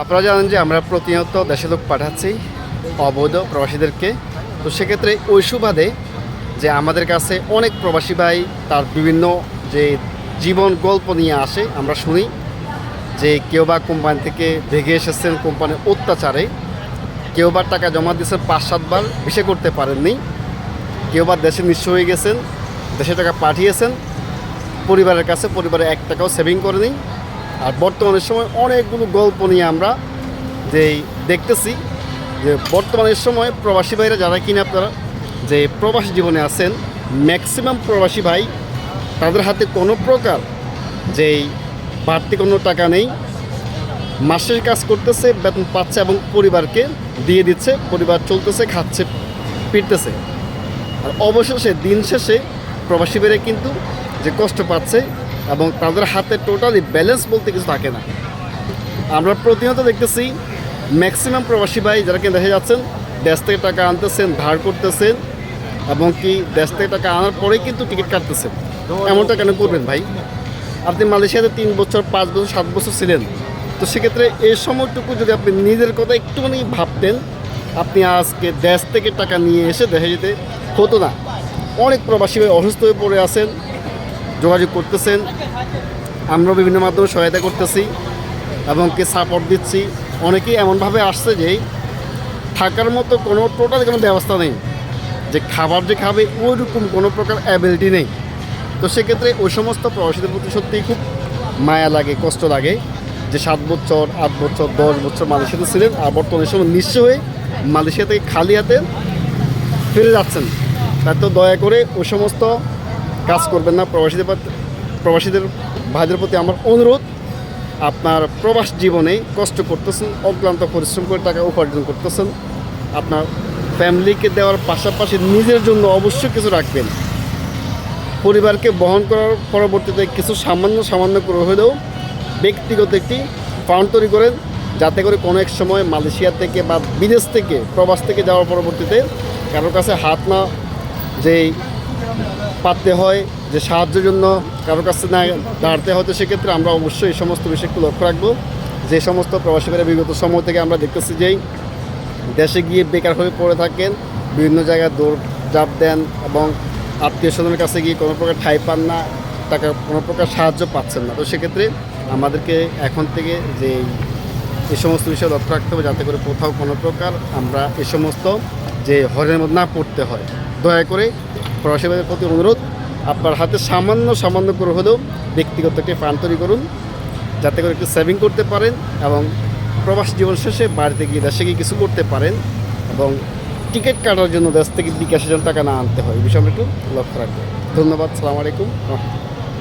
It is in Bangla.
আপনারা জানেন যে আমরা প্রতিনিয়ত দেশে লোক পাঠাচ্ছি, অবৈধ প্রবাসীদেরকে। তো সেক্ষেত্রে ওই সুবাদে যে আমাদের কাছে অনেক প্রবাসী ভাই তার বিভিন্ন যে জীবন গল্প নিয়ে আসে, আমরা শুনি যে কেউ বা কোম্পানি থেকে ভেগে এসেছেন কোম্পানির অত্যাচারে, কেউ বা টাকা জমা দিয়েছেন পাঁচ সাতবার বিষয় করতে পারেননি। কেউ বা দেশে নিঃস্ব হয়ে গেছেন, দেশে টাকা পাঠিয়েছেন, পরিবারের কাছে পরিবারে এক টাকাও সেভিং করেনি। আর বর্তমানের সময় অনেকগুলো গল্প নিয়ে আমরা যেই দেখতেছি যে বর্তমানের সময় প্রবাসী ভাইরা যারা কিনা আপনারা যে প্রবাসী জীবনে আছেন ম্যাক্সিমাম প্রবাসী ভাই, তাদের হাতে কোনো প্রকার যেই বাড়তি কোনো টাকা নেই, মাসের কাজ করতেছে, বেতন পাচ্ছে এবং পরিবারকে দিয়ে দিচ্ছে, পরিবার চলতেছে, খাচ্ছে, ফিরতেছে। আর অবশেষে, দিন শেষে প্রবাসী বেড়ে কিন্তু যে কষ্ট পাচ্ছে এবং তাদের হাতে টোটালি ব্যালেন্স বলতে কিছু থাকে না। আমরা প্রতিনিয়ত দেখতেছি ম্যাক্সিমাম প্রবাসী ভাই যারা কিনা দেখে যাচ্ছেন, দেশ থেকে টাকা আনতেছেন, ধার করতেছেন, এবং কি দেশ থেকে টাকা আনার পরে কিন্তু টিকিট কাটতেছেন। এমনটা কেন করবেন ভাই? আপনি মালয়েশিয়াতে তিন বছর, পাঁচ বছর, সাত বছর ছিলেন। তো সেক্ষেত্রে এই সময়টুকু যদি আপনি নিজের কথা একটুখানি ভাবতেন, আপনি আজকে দেশ থেকে টাকা নিয়ে এসে দেশে যেতে হতো না। অনেক প্রবাসী ভাই অসুস্থ হয়ে পড়ে আছেন যোগাযোগ করতেছেন। আমরা বিভিন্ন মাধ্যমে সহায়তা করতেছি এবং কে সাপোর্ট দিচ্ছি। অনেকেই এমনভাবে আসছে যে থাকার মতো কোনো টোটাল কোনো ব্যবস্থা নেই। যে খাবার যে খাবে ওই রকম কোনো প্রকার অ্যাবিলিটি নেই। তো সেক্ষেত্রে ওই সমস্ত প্রবাসীদের প্রতি সত্যিই খুব মায়া লাগে, কষ্ট লাগে যে সাত বছর, আট বছর, দশ বছর মালয়েশিয়াতে ছিলেন, আর বর্তমানে সময় নিঃস্ব হয়ে মালয়েশিয়া থেকে খালি হাতে ফিরে যাচ্ছেন। তাই তো দয়া করে ওই সমস্ত কাজ করবেন না। প্রবাসীদের প্রবাসীদের ভাইদের প্রতি আমার অনুরোধ, আপনার প্রবাস জীবনে কষ্ট করতেছেন, অক্লান্ত পরিশ্রম করে টাকা উপার্জন করতেছেন, আপনার ফ্যামিলিকে দেওয়ার পাশাপাশি নিজের জন্য অবশ্যই কিছু রাখবেন। পরিবারকে বহন করার পরবর্তীতে কিছু সামান্য সামান্য করে হলেও ব্যক্তিগত একটি ফান্ড তৈরি করেন, যাতে করে কোনো এক সময় মালয়েশিয়া থেকে বা বিদেশ থেকে প্রবাস থেকে যাওয়ার পরবর্তীতে কারোর কাছে হাত না, যেই পাততে হয়, যে সাহায্যের জন্য কারোর কাছে না দাঁড়াতে হয়তো সেক্ষেত্রে আমরা অবশ্যই এই সমস্ত বিষয় একটু লক্ষ্য রাখব। যে সমস্ত প্রবাসীরা বিগত সময় থেকে আমরা দেখতেছি যেই দেশে গিয়ে বেকার হয়ে পড়ে থাকেন, বিভিন্ন জায়গায় দৌড় জাপ দেন এবং আত্মীয় স্বজনের কাছে গিয়ে কোনো প্রকার ঠাই পান না টাকা কোনো প্রকার সাহায্য পাচ্ছেন না। তো সেক্ষেত্রে আমাদেরকে এখন থেকে যে এই সমস্ত বিষয়ে লক্ষ্য রাখতে হবে, যাতে করে কোথাও কোনো প্রকার আমরা এই সমস্ত যে হরের মধ্যে না পড়তে হয়। দয়া করে প্রবাসীদের প্রতি অনুরোধ, আপনার হাতে সামান্য সামান্য করে হলেও ব্যক্তিগত একটি ফান্ড তৈরি করুন, যাতে করে একটু সেভিং করতে পারেন এবং প্রবাস জীবন শেষে বাড়িতে গিয়ে দেশে গিয়ে কিছু করতে পারেন এবং টিকিট কাটার জন্য দেশ থেকে বিকাশে যেন টাকা না আনতে হয়। এই বিষয়ে একটু লক্ষ্য রাখব। ধন্যবাদ, সালাম আলাইকুম। রহমতুল্লাহ